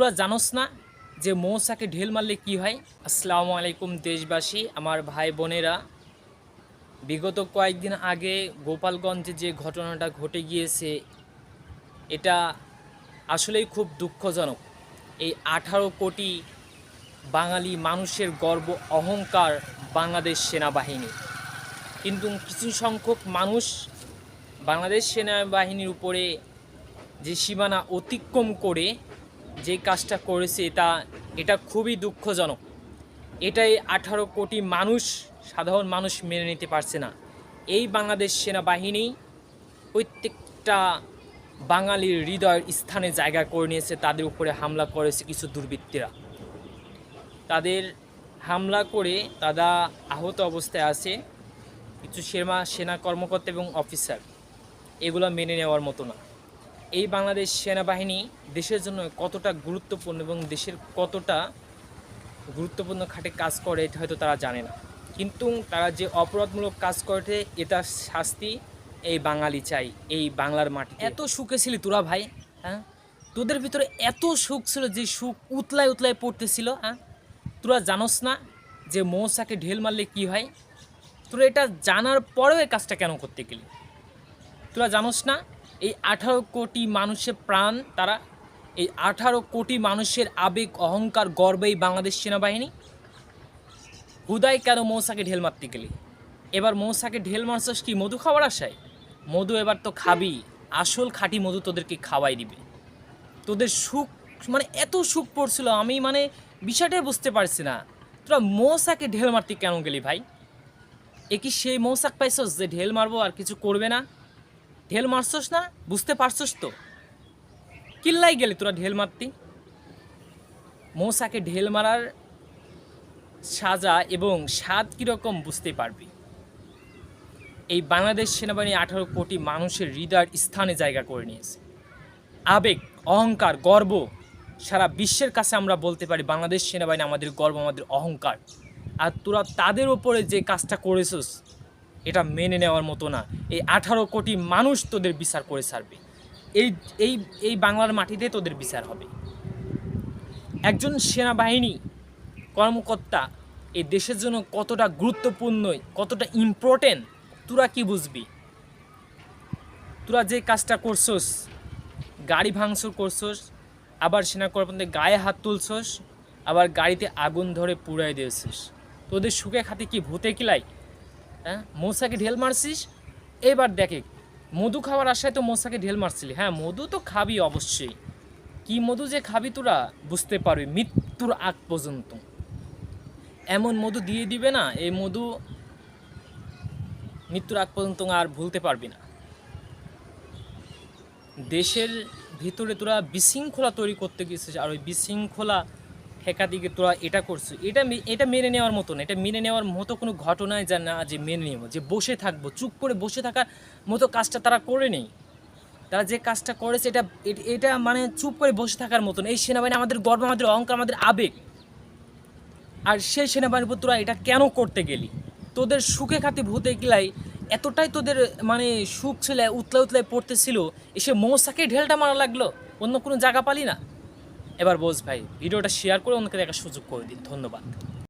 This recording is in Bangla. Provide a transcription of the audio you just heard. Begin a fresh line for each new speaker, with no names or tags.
তোরা জানোস না যে মৌসাকে ঢেল মারলে কি হয়? আসসালামু আলাইকুম দেশবাসী, আমার ভাই বোনেরা। বিগত কয়েকদিন আগে গোপালগঞ্জে যে ঘটনাটা ঘটে গিয়েছে, এটা আসলেই খুব দুঃখজনক। এই আঠারো কোটি বাঙালি মানুষের গর্ব, অহংকার বাংলাদেশ সেনাবাহিনী। কিন্তু কিছু সংখ্যক মানুষ বাংলাদেশ সেনাবাহিনীর উপরে যে সীমানা অতিক্রম করে যে কাজটা করেছে, এটা এটা খুবই দুঃখজনক। এটাই আঠারো কোটি মানুষ, সাধারণ মানুষ মেনে নিতে পারছে না। এই বাংলাদেশ সেনাবাহিনী প্রত্যেকটা বাঙালির হৃদয়ের স্থানে জায়গা করে নিয়েছে, তাদের উপরে হামলা করেছে কিছু দুর্বৃত্তরা। তাদের হামলা করে তারা আহত অবস্থায় আছে কিছু সেনা সেনা কর্মকর্তা এবং অফিসার। এগুলো মেনে নেওয়ার মতো না। এই বাংলাদেশ সেনাবাহিনী দেশের জন্য কতটা গুরুত্বপূর্ণ এবং দেশের কতটা গুরুত্বপূর্ণ খাটে কাজ করে, এটা হয়তো তারা জানে না। কিন্তু তারা যে অপরাধমূলক কাজ করে, এটা শাস্তি এই বাঙালি চাই, এই বাংলার মাটি এত সুখে ছিলি তোরা ভাই হ্যাঁ? তোদের ভিতরে এত সুখ ছিল যে সুখ উতলায় উতলায় পড়তেছিল হ্যাঁ? তোরা জানোস না যে মৌসাকে ঢেল মারলে কি হয়? তোরা এটা জানার পরেও এই কাজটা কেন করতে গেলি? তোরা জানোস না এই আঠারো কোটি মানুষের প্রাণ, তারা এই আঠারো কোটি মানুষের আবেগ, অহংকার গর্বেই বাংলাদেশ সেনাবাহিনী। হুদাই কেন মৌসাকে ঢেল মারতে গেলি? এবার মৌসাকে ঢেল মারছস কি মধু খাওয়ার আশায়? মধু এবার তো খাবি, আসল খাঁটি মধু তোদেরকে খাওয়াই দিবে। তোদের সুখ মানে এত সুখ পড়ছিল, আমি মানে বিষয়টাই বুঝতে পারছি না। তোরা মৌসাকে ঢেল মারতে কেন গেলি ভাই? এ কি সেই মৌসাক পাইছস যে ঢেল মারবো আর কিছু করবে না? ঢেল মারছস না? বুঝতে পারছস তো? কিল্লাই গেলি তোরা ঢেল মারতি? মৌসাকে ঢেল মারার সাজা এবং স্বাদ কীরকম বুঝতে পারবি। এই বাংলাদেশ সেনাবাহিনী আঠারো কোটি মানুষের হৃদয়ের স্থানে জায়গা করে নিয়েছে। আবেগ, অহংকার, গর্ব সারা বিশ্বের কাছে আমরা বলতে পারি বাংলাদেশ সেনাবাহিনী আমাদের গর্ব, আমাদের অহংকার। আর তোরা তাদের ওপরে যে কাজটা করেছিস এটা মেনে নেওয়ার মতো না। এই আঠারো কোটি মানুষ তোদের বিচার করে ছাড়বে। এই এই এই বাংলার মাটিতে তোদের বিচার হবে। একজন সেনাবাহিনী কর্মকর্তা এই দেশের জন্য কতটা গুরুত্বপূর্ণ, কতটা ইম্পর্টেন্ট তোরা কি বুঝবি? তোরা যে কাজটা করছস, গাড়ি ভাঙচুর করছস, আবার সেনা কর্মকর্তাদের গায়ে হাত তুলছস, আবার গাড়িতে আগুন ধরে পুড়াই দিয়েছিস। তোদের সুখে খাতে কি ভূতে কিলাই হ্যাঁ মশাকে ঢেল মারছিস? এবার দেখে মধু খাওয়ার আশায় তো মশাকে ঢেল মারছিলি। হ্যাঁ মধু তো খাবি অবশ্যই। কি মধু যে খাবি তোরা বুঝতে পারবি মৃত্যুর আগ পর্যন্ত। এমন মধু দিয়ে দিবে না এই মধু মৃত্যুর আগ পর্যন্ত আর ভুলতে পারবি না। দেশের ভিতরে তোরা বিশৃঙ্খলা তৈরি করতে গেছিস আর ওই বিশৃঙ্খলা ঠেকা দিকে তোরা এটা করছ এটা এটা মেনে নেওয়ার মতো না। এটা মেনে নেওয়ার মতো কোনো ঘটনায় যা না যে মেনে নেব। যে বসে থাকব, চুপ করে বসে থাকার মতো কাজটা তারা করে নেই। তারা যে কাজটা করেছে এটা এট- মানে চুপ করে বসে থাকার মতন এই সেনাবাহিনী আমাদের গর্ব, আমাদের অহংকার, আমাদের আবেগ। আর সেই সেনাবাহিনীর উপর তোরা এটা কেন করতে গেলি? তোদের সুখে খাতে ভূতে গেলাই এতটাই তোদের মানে সুখ ছিল, উতলা উতলায় পড়তেছিল, এসে মৌসাকে ঢেলটা মারা লাগল। অন্য কোনো জায়গা পালি না। এবার বোঝ ভাই ভিডিওটা শেয়ার করে অন্যকে দেখার সুযোগ করে দিন। ধন্যবাদ।